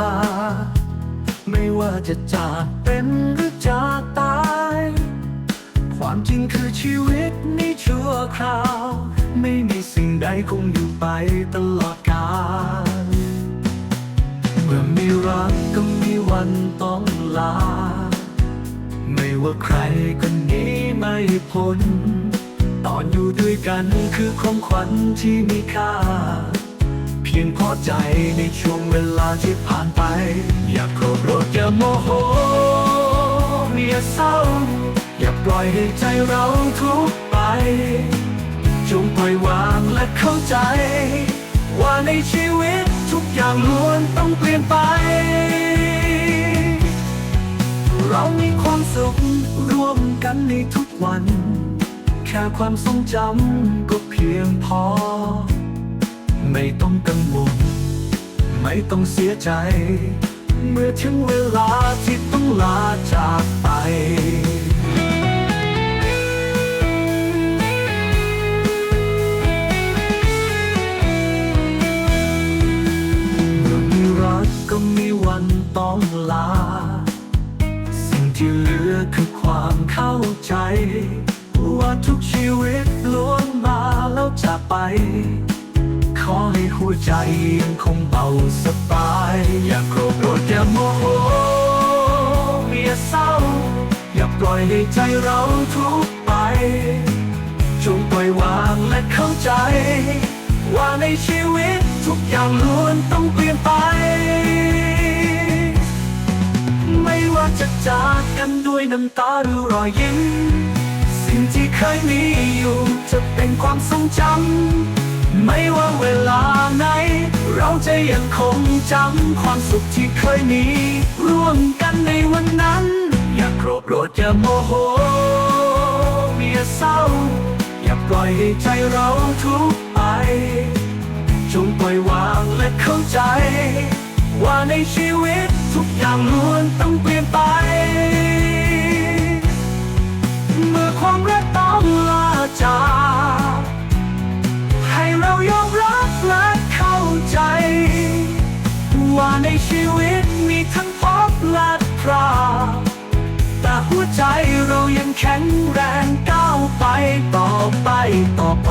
ลา ไม่ว่าจะจากเป็นหรือจากตาย ความจริงคือชีวิตนี่ชั่วคราว ไม่มีสิ่งใดคงอยู่ไปตลอดกาลเมื่อมีรักก็มีวันต้องลา ไม่ว่าใครก็หนีไม่พ้น ตอนอยู่ด้วยกันคือของขวัญที่มีค่า พียงพอใจในช่วงเวลาที่ผ่านไป อย่าโกรธโกรธอย่าโมโหอย่าเศร้า อย่าปล่อยให้ใจเราทุกไป จงปล่อยวางและเข้าใจ ว่าในชีวิตทุกอย่างล้วนต้องเปลี่ยนไป เรามีความสุขร่วมกันในทุกวัน แค่ความทรงจำก็เพียงพอ ไม่ต้องกังวล ไม่ต้องเสียใจ เมื่อถึงเวลาที่ต้องลาจากไปเมื่อรักก็มีวันต้องลา สิ่งที่เหลือคือความเข้าใจ ว่าทุกชีวิตล้วนมาแล้วจากไป ให้หัวใจยังคงเบาสบาย อย่าโกรธโกรธอย่าโมโหอย่าเศร้า อย่าปล่อยให้ใจเราทุกไป จงปล่อยวางและเข้าใจ ว่าในชีวิตทุกอย่างล้วนต้องเปลี่ยนไป ไม่ว่าจะจากกันด้วยน้ำตาหรือรอยยิ้ม สิ่งที่เคยมีอยู่จะเป็นความทรงจำ ไม่ว่าเวลาไหน เราจะยังคงจำความสุขที่เคยมี ร่วมกันในวันนั้น อย่าโกรธโกรธอย่าโมโหอย่าเศร้า อย่าปล่อยให้ใจเราทุกข์ไป จงปล่อยวางและเข้าใจ ว่าในชีวิตทุกอย่างล้วนต้องเปลี่ยน ในชีวิตมีทั้งพบและพราดแต่หัวใจเรายังแข็งแรงก้าวไปต่อไปต่อไป